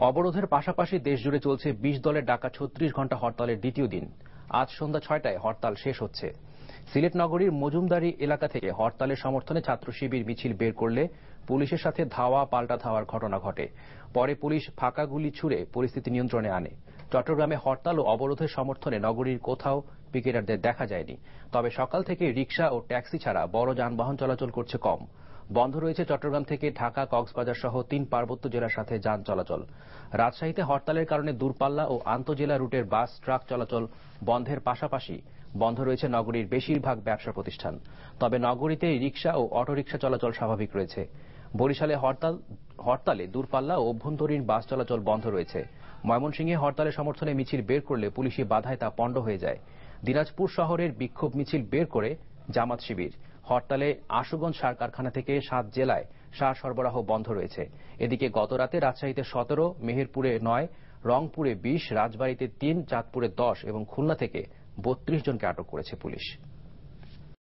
অবরোধের পাশাপাশি দেশজুড়ে চলছে বিশ দলের ডাকা ছত্রিশ ঘণ্টা হরতালের দ্বিতীয় দিন। আজ সন্ধ্যা ছয়টায় হরতাল শেষ হচ্ছে। সিলেট নগরীর মজুমদারি এলাকা থেকে হরতালের সমর্থনে ছাত্র শিবির মিছিল বের করলে পুলিশের সাথে ধাওয়া পাল্টা ধাওয়ার ঘটনা ঘটে। পরে পুলিশ ফাঁকা গুলি ছুড়ে পরিস্থিতি নিয়ন্ত্রণে আনে। চট্টগ্রামে হরতাল ও অবরোধের সমর্থনে নগরীর কোথাও পিকেটারদের দেখা যায়নি। তবে সকাল থেকে রিকশা ও ট্যাক্সি ছাড়া বড় যানবাহন চলাচল করছে কম। বন্ধ রয়েছে চট্টগ্রাম থেকে ঢাকা, কক্সবাজার সহ তিন পার্বত্য জেলার সাথে যান চলাচল। রাজশাহীতে হরতালের কারণে দূরপাল্লা ও আন্তজেলা রুটের বাস, ট্রাক চলাচল বন্ধের পাশাপাশি বন্ধ রয়েছে নগরীর বেশিরভাগ ব্যবসা প্রতিষ্ঠান। তবে নগরীতে রিকশা ও অটোরিকশা চলাচল স্বাভাবিক রয়েছে। বরিশালে হরতাল, হরতালে দূরপাল্লা ও অভ্যন্তরীণ বাস চলাচল বন্ধ রয়েছে। ময়মনসিংহে হরতালের সমর্থনে মিছিল বের করলে পুলিশি বাধায় তা পণ্ড হয়ে যায়। দিনাজপুর শহরের বিক্ষোভ মিছিল বের করে জামাত শিবির। হরতালে আশুগঞ্জ সার কারখানা থেকে সাত জেলায় সার সরবরাহ বন্ধ রয়েছে। এদিকে গতরাতে রাজশাহীতে সতেরো, মেহেরপুরে নয়, রংপুরে বিশ, রাজবাড়িতে তিন, চাঁদপুরে দশ এবং খুলনা থেকে বত্রিশ জনকে আটক করেছে পুলিশ।